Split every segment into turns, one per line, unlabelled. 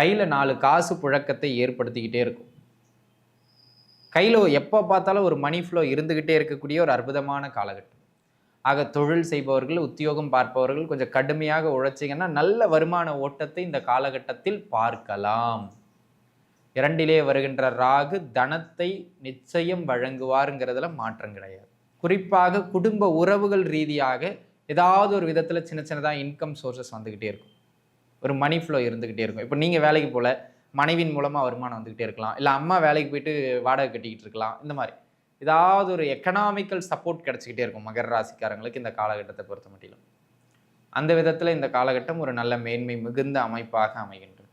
கையில் நாலு காசு புழக்கத்தை ஏற்படுத்திக்கிட்டே இருக்கும். கையில் எப்போ பார்த்தாலும் ஒரு மணி ஃப்ளோ இருந்துக்கிட்டே இருக்கக்கூடிய ஒரு அற்புதமான காலகட்டம். ஆக தொழில் செய்பவர்கள் உத்தியோகம் பார்ப்பவர்கள் கொஞ்சம் கடுமையாக உழைச்சிங்கன்னா நல்ல வருமான ஓட்டத்தை இந்த காலகட்டத்தில் பார்க்கலாம். இரண்டிலே வருகின்ற ராகு தனத்தை நிச்சயம் வழங்குவாருங்கிறதுல மாற்றம் கிடையாது. குறிப்பாக குடும்ப உறவுகள் ரீதியாக ஏதாவது ஒரு விதத்தில் சின்ன சின்னதாக இன்கம் சோர்சஸ் வந்துக்கிட்டே இருக்கும். ஒரு மணி ஃப்ளோ இருந்துக்கிட்டே இருக்கும். இப்போ நீங்கள் வேலைக்கு போல மனைவின் மூலமாக வருமானம் வந்துக்கிட்டே இருக்கலாம். இல்லை அம்மா வேலைக்கு போயிட்டு வாடகை கட்டிக்கிட்டு இருக்கலாம். இந்த மாதிரி ஏதாவது ஒரு எக்கனாமிக்கல் சப்போர்ட் கிடச்சிக்கிட்டே இருக்கும் மகர ராசிக்காரங்களுக்கு இந்த காலகட்டத்தை பொறுத்த மட்டிலும். அந்த விதத்தில் இந்த காலகட்டம் ஒரு நல்ல மேன்மை மிகுந்த அமைப்பாக அமைகின்றது.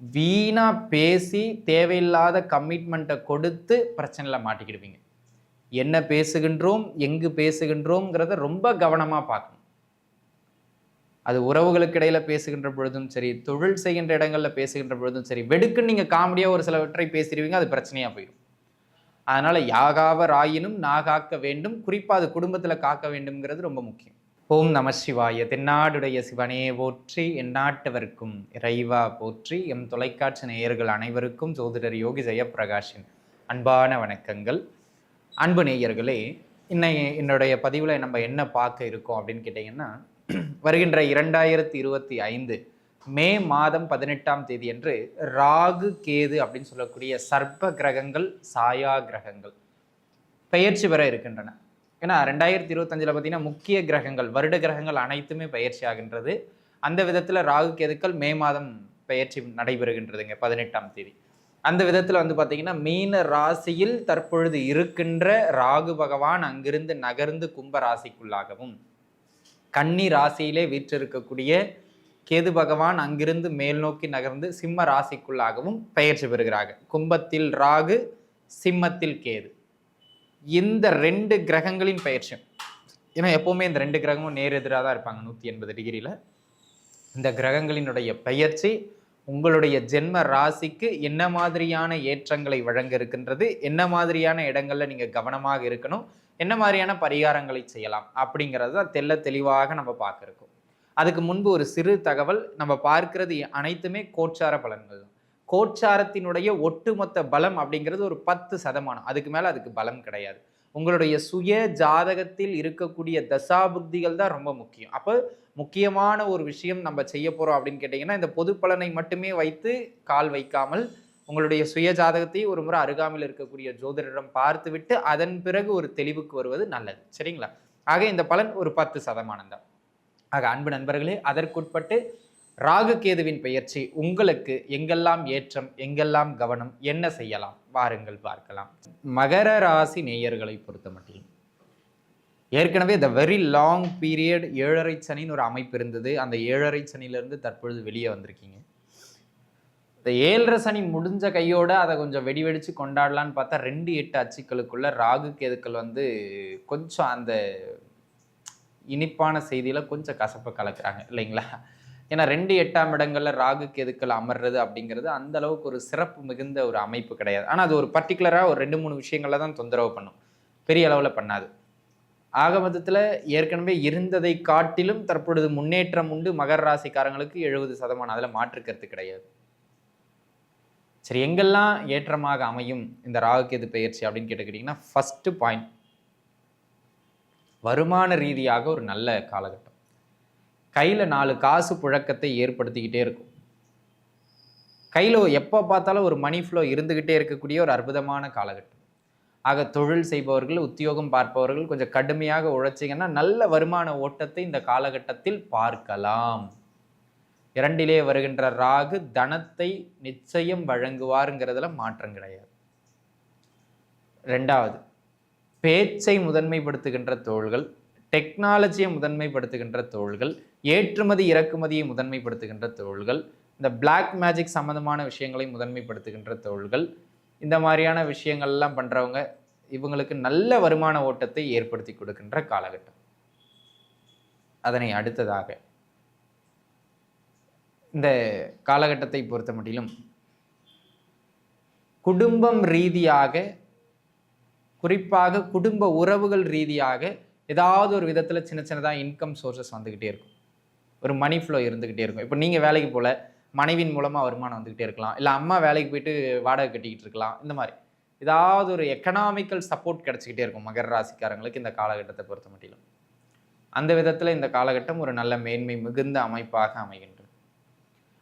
வீணாக பேசி தேவையில்லாத கமிட்மெண்ட்டை கொடுத்து பிரச்சனையில் மாட்டிக்கிடுவீங்க. என்ன பேசுகின்றோம் எங்கு பேசுகின்றோங்கிறத ரொம்ப கவனமாக பார்க்கணும். அது உறவுகளுக்கு இடையில பேசுகின்ற பொழுதும் சரி தொழில் செய்கின்ற இடங்களில் பேசுகின்ற பொழுதும் சரி வெடுக்குன்னு நீங்கள் காமெடியாக ஒரு சிலவற்றை பேசிடுவீங்க அது பிரச்சனையாக போயிடும். அதனால் யாகாவர் ஆயினும் நாகாக்க வேண்டும் குறிப்பாக அது குடும்பத்தில் காக்க வேண்டும்ங்கிறது ரொம்ப முக்கியம். ஓம் நம சிவாய தென்னாடுடைய சிவனே போற்றி எந்நாட்டவர்க்கும் இறைவா போற்றி எம் தொலைக்காட்சி நேயர்கள் அனைவருக்கும் ஜோதிடர் யோகி ஜெயப்பிரகாஷின் அன்பான வணக்கங்கள். அன்பு நேயர்களே இன்னை என்னுடைய பதிவில் நம்ம என்ன பார்க்க இருக்கோம் அப்படின்னு கேட்டிங்கன்னா வருகின்ற இரண்டாயிரத்தி இருபத்தி ஐந்து மே மாதம் பதினெட்டாம் தேதி அன்று ராகு கேது அப்படின்னு சொல்லக்கூடிய சர்ப்ப கிரகங்கள் சாயா கிரகங்கள் பெயர்ச்சி பெற இருக்கின்றன. ஏன்னா ரெண்டாயிரத்தி இருபத்தஞ்சில் பார்த்தீங்கன்னா முக்கிய கிரகங்கள் வருட கிரகங்கள் அனைத்துமே பயிற்சி ஆகின்றது. அந்த விதத்தில் ராகு கேதுக்கள் மே மாதம் பயிற்சி நடைபெறுகின்றதுங்க பதினெட்டாம் தேதி. அந்த விதத்தில் வந்து பார்த்தீங்கன்னா மீன ராசியில் தற்பொழுது இருக்கின்ற ராகு பகவான் அங்கிருந்து நகர்ந்து கும்ப ராசிக்குள்ளாகவும் கன்னி ராசியிலே வீற்றிருக்கக்கூடிய கேது பகவான் அங்கிருந்து மேல் நோக்கி நகர்ந்து சிம்ம ராசிக்குள்ளாகவும் பெயர்ச்சி பெறுகிறாங்க. கும்பத்தில் ராகு சிம்மத்தில் கேது. இந்த ரெண்டு கிரகங்களின் பயிற்சி ஏன்னா எப்போவுமே இந்த ரெண்டு கிரகமும் நேர் எதிராக தான் இருப்பாங்க நூற்றி எண்பது டிகிரியில். இந்த கிரகங்களினுடைய பெயர்ச்சி உங்களுடைய ஜென்ம ராசிக்கு என்ன மாதிரியான ஏற்றங்களை வழங்க இருக்கின்றது என்ன மாதிரியான இடங்களில் நீங்கள் கவனமாக இருக்கணும்? என்ன மாதிரியான பரிகாரங்களை செய்யலாம்? அப்படிங்கிறது தான் தெல்ல தெளிவாக நம்ம பார்க்க இருக்கோம் அதுக்கு முன்பு ஒரு சிறு தகவல் நம்ம பார்க்கிறது அனைத்துமே கோச்சார பலன்கள் தான். கோச்சாரத்தினுடைய ஒட்டுமொத்த பலம் அப்படிங்கிறது ஒரு பத்து சதமானம். அதுக்கு மேலே அதுக்கு பலம் கிடையாது. உங்களுடைய சுய ஜாதகத்தில் இருக்கக்கூடிய தசாபுக்திகள் தான் ரொம்ப முக்கியம். அப்போ முக்கியமான ஒரு விஷயம் நம்ம செய்ய போகிறோம் அப்படின்னு கேட்டிங்கன்னா இந்த பொது பலனை மட்டுமே வைத்து கால் வைக்காமல் உங்களுடைய சுய ஜாதகத்தை ஒரு முறை அருகாமையில் இருக்கக்கூடிய ஜோதிடரிடம் பார்த்துவிட்டு அதன் பிறகு ஒரு தெளிவுக்கு வருவது நல்லது. சரிங்களா? ஆக இந்த பலன் ஒரு பத்து சதமானம் தான். ஆக அன்பு நண்பர்களே அதற்குட்பட்டு ராகு கேதுவின் பெயர்ச்சி உங்களுக்கு எங்கெல்லாம் ஏற்றம் எங்கெல்லாம் கவனம் என்ன செய்யலாம்? வாருங்கள் பார்க்கலாம். மகர ராசி நேயர்களை பொறுத்த மட்டும் ஏற்கனவே த வெரி லாங் பீரியட் ஏழரை சனின்னு ஒரு அமைப்பு இருந்தது. அந்த ஏழரை சனியிலிருந்து தற்பொழுது வெளியே வந்திருக்கீங்க. இந்த ஏழரை சனி முடிஞ்ச கையோட அதை கொஞ்சம் வெடி வெடித்து கொண்டாடலான்னு பார்த்தா ரெண்டு எட்டு அச்சுக்களுக்குள்ள ராகு கேதுக்கள் வந்து கொஞ்சம் அந்த இனிப்பான செய்தியில் கொஞ்சம் கசப்பை கலக்குறாங்க இல்லைங்களா? ஏன்னா ரெண்டு எட்டாம் இடங்களில் ராகு கேதுக்கள் அமர்றது அப்படிங்கிறது அந்த அளவுக்கு ஒரு சிறப்பு மிகுந்த ஒரு அமைப்பு கிடையாது. ஆனால் அது ஒரு பர்டிகுலராக ஒரு ரெண்டு மூணு விஷயங்களில் தான் தொந்தரவு பண்ணும். பெரிய அளவில் பண்ணாது. ஆக மொத்தத்தில் ஏற்கனவே இருந்ததை காட்டிலும் தற்பொழுது முன்னேற்றம் உண்டு. மகர ராசிக்காரங்களுக்கு எழுபது சதமானம். அதில் மாற்றுக்கிறது கிடையாது. சரி எங்கெல்லாம் ஏற்றமாக அமையும் இந்த ராகுக்கேது பெயர்ச்சி அப்படின்னு கேட்டுக்கிட்டிங்கன்னா ஃபஸ்ட்டு பாயிண்ட் வருமான ரீதியாக ஒரு நல்ல காலகட்டம். கையில் நாலு காசு புழக்கத்தை ஏற்படுத்திக்கிட்டே இருக்கும். கையில் எப்போ பார்த்தாலும் ஒரு மணி ஃப்ளோ இருந்துக்கிட்டே இருக்கக்கூடிய ஒரு அற்புதமான காலகட்டம். ஆக தொழில் செய்பவர்கள் உத்தியோகம் பார்ப்பவர்கள் கொஞ்சம் கடுமையாக உழைச்சிங்கன்னா நல்ல வருமான ஓட்டத்தை இந்த காலகட்டத்தில் பார்க்கலாம். இரண்டிலே வருகின்ற ராகு தனத்தை நிச்சயம் வழங்குவாருங்கிறதுல மாற்றம் கிடையாது. ரெண்டாவது பேச்சை முதன்மைப்படுத்துகின்ற தோள்கள் டெக்னாலஜியை முதன்மைப்படுத்துகின்ற தோள்கள் ஏற்றுமதி இறக்குமதியை முதன்மைப்படுத்துகின்ற தோள்கள் இந்த பிளாக் மேஜிக் சம்மந்தமான விஷயங்களை முதன்மைப்படுத்துகின்ற தோள்கள் இந்த மாதிரியான விஷயங்கள்லாம் பண்ணுறவங்க இவங்களுக்கு நல்ல வருமான ஓட்டத்தை ஏற்படுத்தி கொடுக்கின்ற காலகட்டம். அதனை அடுத்ததாக இந்த காலகட்டத்தை பொறுத்த மட்டிலும் குடும்பம் ரீதியாக குறிப்பாக குடும்ப உறவுகள் ரீதியாக ஏதாவது ஒரு விதத்தில் சின்ன சின்னதாக இன்கம் சோர்சஸ் வந்துக்கிட்டே இருக்கும். ஒரு மணி ஃப்ளோ இருந்துக்கிட்டே இருக்கும். இப்போ நீங்கள் வேலைக்கு போல மனைவின் மூலமாக வருமானம் வந்துக்கிட்டே இருக்கலாம். இல்லை அம்மா வேலைக்கு போயிட்டு வாடகை கட்டிக்கிட்டு இருக்கலாம். இந்த மாதிரி. ஏதாவது ஒரு எக்கனாமிக்கல் சப்போர்ட் கிடச்சிக்கிட்டே இருக்கும் மகர ராசிக்காரங்களுக்கு இந்த காலகட்டத்தை பொறுத்த மட்டிலும். அந்த விதத்தில் இந்த காலகட்டம் ஒரு நல்ல மேன்மை மிகுந்த அமைப்பாக அமைகின்றது.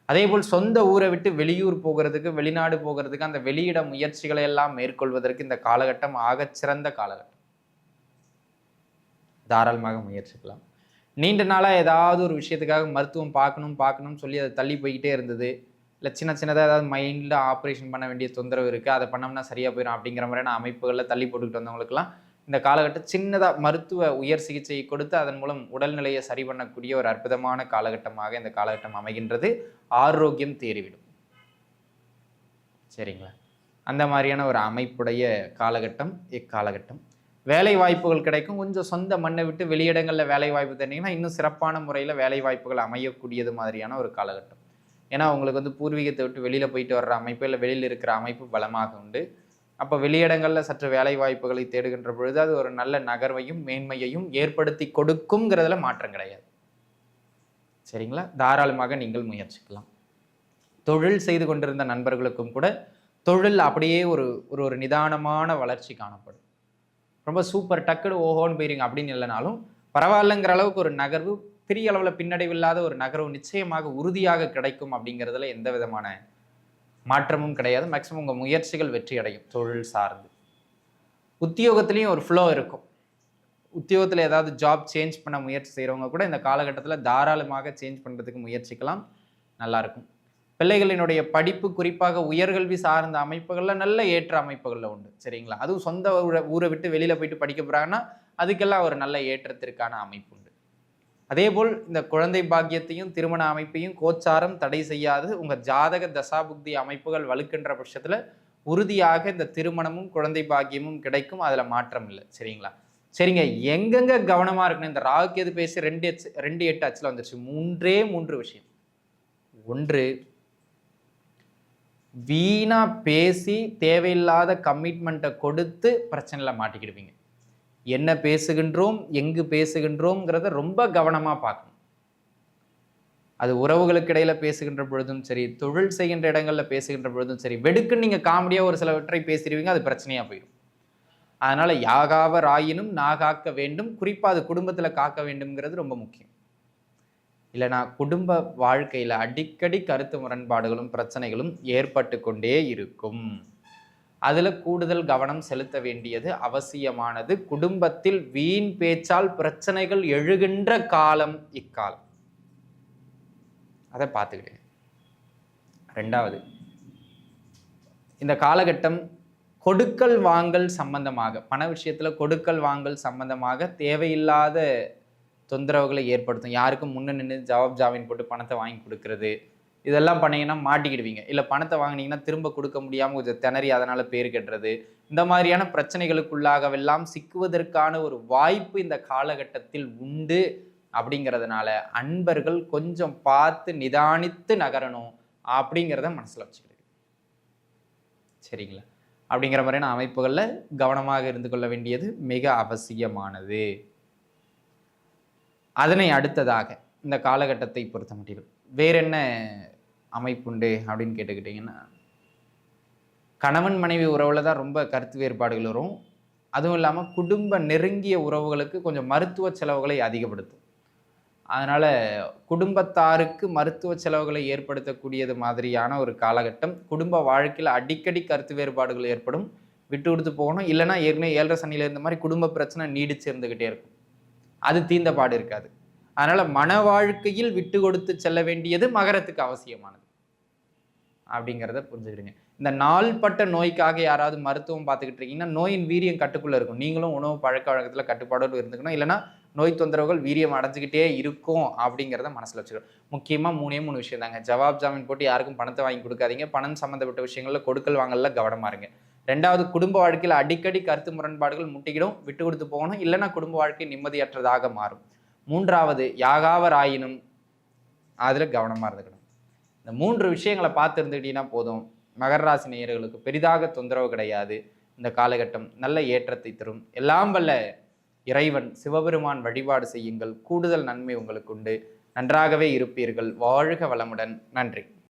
அதேபோல் சொந்த ஊரை விட்டு வெளியூர் போகிறதுக்கு வெளிநாடு போகிறதுக்கு அந்த வெளியிட முயற்சிகளை எல்லாம் மேற்கொள்வதற்கு இந்த காலகட்டம் ஆகச்சிறந்த காலகட்டம். தாராளமாக முயற்சிக்கலாம். நீண்ட நாளாக ஏதாவது ஒரு விஷயத்துக்காக மருத்துவம் பார்க்கணும் பார்க்கணும்னு சொல்லி அதை தள்ளி போய்கிட்டே இருந்தது. இல்லை சின்ன சின்னதாக ஏதாவது மைண்டில் ஆப்ரேஷன் பண்ண வேண்டிய தொந்தரவு இருக்குது அதை பண்ணோம்னா சரியாக போயிடும் அப்படிங்கிற மாதிரியான அமைப்புகளில் தள்ளி போட்டுக்கிட்டு வந்தவங்களுக்குலாம் இந்த காலகட்டம் சின்னதாக மருத்துவ உயர் சிகிச்சை கொடுத்து அதன் மூலம் உடல்நிலையை சரி பண்ணக்கூடிய ஒரு அற்புதமான காலகட்டமாக இந்த காலகட்டம் அமைகின்றது. ஆரோக்கியம் தேறிவிடும். சரிங்களா? அந்த மாதிரியான ஒரு அமைப்புடைய காலகட்டம் இக்காலகட்டம் வேலை வாய்ப்புகள் கிடைக்கும். கொஞ்சம் சொந்த மண்ணை விட்டு வெளியிடங்களில் வேலை வாய்ப்பு தந்தீங்கன்னா இன்னும் சிறப்பான முறையில் வேலை வாய்ப்புகள் அமையக்கூடியது மாதிரியான ஒரு காலகட்டம். ஏன்னா அவங்களுக்கு வந்து பூர்வீகத்தை விட்டு வெளியில் போயிட்டு வர்ற அமைப்பு இல்லை வெளியில் இருக்கிற அமைப்பு பலமாக உண்டு. அப்போ வெளியிடங்களில் சற்று வேலை வாய்ப்புகளை தேடுகின்ற பொழுது அது ஒரு நல்ல நகர்வையும் மேன்மையையும் ஏற்படுத்தி கொடுக்குங்கிறதுல மாற்றம் கிடையாது. சரிங்களா? தாராளமாக நீங்கள் முயற்சிக்கலாம். தொழில் செய்து கொண்டிருந்த நண்பர்களுக்கும் கூட தொழில் அப்படியே ஒரு ஒரு ஒரு நிதானமான வளர்ச்சி காணப்படும். ரொம்ப சூப்பர் டக்குடு ஓஹோன்னு போயிருங்க அப்படின்னு இல்லைனாலும் பரவாயில்லைங்கிற அளவுக்கு ஒரு நகர்வு பெரிய அளவில் பின்னடைவில்லாத ஒரு நகரம் நிச்சயமாக உறுதியாக கிடைக்கும் அப்படிங்கிறதுல எந்த விதமான மாற்றமும் கிடையாது. மேக்ஸிமம் உங்கள் முயற்சிகள் வெற்றி அடையும் தொழில் சார்ந்து. உத்தியோகத்துலேயும் ஒரு ஃப்ளோ இருக்கும். உத்தியோகத்தில் ஏதாவது ஜாப் சேஞ்ச் பண்ண முயற்சி செய்கிறவங்க கூட இந்த காலகட்டத்தில் தாராளமாக சேஞ்ச் பண்ணுறதுக்கு முயற்சிக்கலாம். நல்லாயிருக்கும் பிள்ளைகளினுடைய படிப்பு குறிப்பாக உயர்கல்வி சார்ந்த அமைப்புகளில் நல்ல ஏற்ற அமைப்புகளில் உண்டு. சரிங்களா? அதுவும் சொந்த ஊரை ஊரை விட்டு வெளியில் போயிட்டு படிக்க போகிறாங்கன்னா அதுக்கெல்லாம் ஒரு நல்ல ஏற்றத்திற்கான அமைப்பு உண்டு. அதேபோல் இந்த குழந்தை பாக்கியத்தையும் திருமண அமைப்பையும் கோச்சாரம் தடை செய்யாது உங்கள் ஜாதக தசாபுக்தி அமைப்புகள் வலுக்கின்ற பட்சத்தில் உறுதியாக இந்த திருமணமும் குழந்தை பாக்கியமும் கிடைக்கும். அதில் மாற்றம் இல்லை. சரிங்களா? சரிங்க. எங்கெங்க கவனமாக இருக்கணும்? இந்த ராகுக்கு எது பேசி ரெண்டு எச் ரெண்டு எட்டு அச்சில் வந்துருச்சு. மூன்றே மூன்று விஷயம். ஒன்று வீணாக பேசி தேவையில்லாத கமிட்மெண்ட்டை கொடுத்து பிரச்சனையில் மாட்டிக்கிடுவீங்க. என்ன பேசுகின்றோம் எங்கு பேசுகின்றோங்கிறத ரொம்ப கவனமாக பார்க்கணும். அது உறவுகளுக்கு இடையில பேசுகின்ற பொழுதும் சரி தொழில் செய்கின்ற இடங்களில் பேசுகின்ற பொழுதும் சரி வெடுக்குன்னு நீங்கள் காமெடியாக ஒரு சிலவற்றை பேசிடுவீங்க அது பிரச்சனையாக போயிடும். அதனால் யாகாவர் ஆயினும் நாகாக்க வேண்டும் குறிப்பாக அது குடும்பத்தில் காக்க வேண்டும்ங்கிறது ரொம்ப முக்கியம். இல்லைனா குடும்ப வாழ்க்கையில் அடிக்கடி கருத்து முரண்பாடுகளும் பிரச்சனைகளும் ஏற்பட்டு கொண்டே இருக்கும். அதில் கூடுதல் கவனம் செலுத்த வேண்டியது அவசியமானது. குடும்பத்தில் வீண் பேச்சால் பிரச்சனைகள் எழுகின்ற காலம் இக்காலம். அதை பார்த்துக்கிட்டேன் ரெண்டாவது இந்த காலகட்டம் கொடுக்கல் வாங்கல் சம்பந்தமாக பண விஷயத்தில் கொடுக்கல் வாங்கல் சம்பந்தமாக தேவையில்லாத தொந்தரவுகளை ஏற்படுத்தும். யாருக்கும் முன்னே நின்று ஜவாப் ஜாமீன் போட்டு பணத்தை வாங்கி கொடுக்கறது இதெல்லாம் பண்ணீங்கன்னா மாட்டிக்கிடுவீங்க. இல்லை பணத்தை வாங்கினீங்கன்னா திரும்ப கொடுக்க முடியாமல் கொஞ்சம் திணறி அதனால் பேர் கட்டுறது. இந்த மாதிரியான பிரச்சனைகளுக்குள்ளாகவெல்லாம் சிக்குவதற்கான ஒரு வாய்ப்பு இந்த காலகட்டத்தில் உண்டு அப்படிங்கிறதுனால அன்பர்கள் கொஞ்சம் பார்த்து நிதானித்து நகரணும் அப்படிங்கிறத மனசில் வச்சுக்கிடுங்க. சரிங்களா? அப்படிங்கிற மாதிரியான அமைப்புகளில் கவனமாக இருந்து கொள்ள வேண்டியது மிக அவசியமானது. அதனை அடுத்ததாக இந்த காலகட்டத்தை பொறுத்த மட்டிலும் வேற என்ன அமைப்புண்டு அப்படின்னு கேட்டுக்கிட்டிங்கன்னா கணவன் மனைவி உறவில் தான் ரொம்ப கருத்து வேறுபாடுகள் வரும். அதுவும் இல்லாமல் குடும்ப நெருங்கிய உறவுகளுக்கு கொஞ்சம் மருத்துவ செலவுகளை அதிகப்படுத்தும். அதனால் குடும்பத்தாருக்கு மருத்துவ செலவுகளை ஏற்படுத்தக்கூடியது மாதிரியான ஒரு காலகட்டம். குடும்ப வாழ்க்கையில் அடிக்கடி கருத்து வேறுபாடுகள் ஏற்படும். விட்டு கொடுத்து போகணும். இல்லைனா ஏற்கனவே ஏழரை சனியில் இருந்த மாதிரி குடும்ப பிரச்சனை நீடிச்சு இருந்துக்கிட்டே இருக்கும். அது தீந்த பாடு இருக்காது. அதனால் மன வாழ்க்கையில் விட்டு கொடுத்து செல்ல வேண்டியது மகரத்துக்கு அவசியமானது. அப்படிங்கிறத புரிஞ்சுக்கிடுங்க. இந்த நாள்பட்ட நோய்க்காக யாராவது மருத்துவம் பார்த்துக்கிட்டு இருக்கீங்கன்னா நோயின் வீரியம் கட்டுக்குள்ளே இருக்கும். நீங்களும் உணவு பழக்க வழக்கத்தில் கட்டுப்பாடோடு இருந்துக்கணும். இல்லைனா நோய் தொந்தரவுகள் வீரியம் அடைஞ்சிக்கிட்டே இருக்கும் அப்படிங்கிறத மனசில் வச்சுக்கணும். முக்கியமாக மூணே மூணு விஷயம் தாங்க. ஜவாப் ஜாமீன் போட்டு யாருக்கும் பணத்தை வாங்கி கொடுக்காதீங்க. பணம் சம்மந்தப்பட்ட விஷயங்களில் கொடுக்கல் வாங்கல கவனமாக இருங்க. ரெண்டாவது குடும்ப வாழ்க்கையில் அடிக்கடி கருத்து முரண்பாடுகள் முட்டிக்கிடும் விட்டு கொடுத்து போகணும். இல்லைன்னா குடும்ப வாழ்க்கை நிம்மதியற்றதாக மாறும். மூன்றாவது யாகாவர் ஆயினும் அதில் கவனமாக இருந்துக்கணும். இந்த மூன்று விஷயங்களை பார்த்து இருந்துக்கிட்டீங்கன்னா போதும். மகர ராசி நேயர்களுக்கு பெரிதாக தொந்தரவு கிடையாது. இந்த காலகட்டம் நல்ல ஏற்றத்தை தரும். எல்லாம் வல்ல இறைவன் சிவபெருமான் வழிபாடு செய்யுங்கள். கூடுதல் நன்மை உங்களுக்கு உண்டு. நன்றாகவே இருப்பீர்கள். வாழ்க வளமுடன். நன்றி.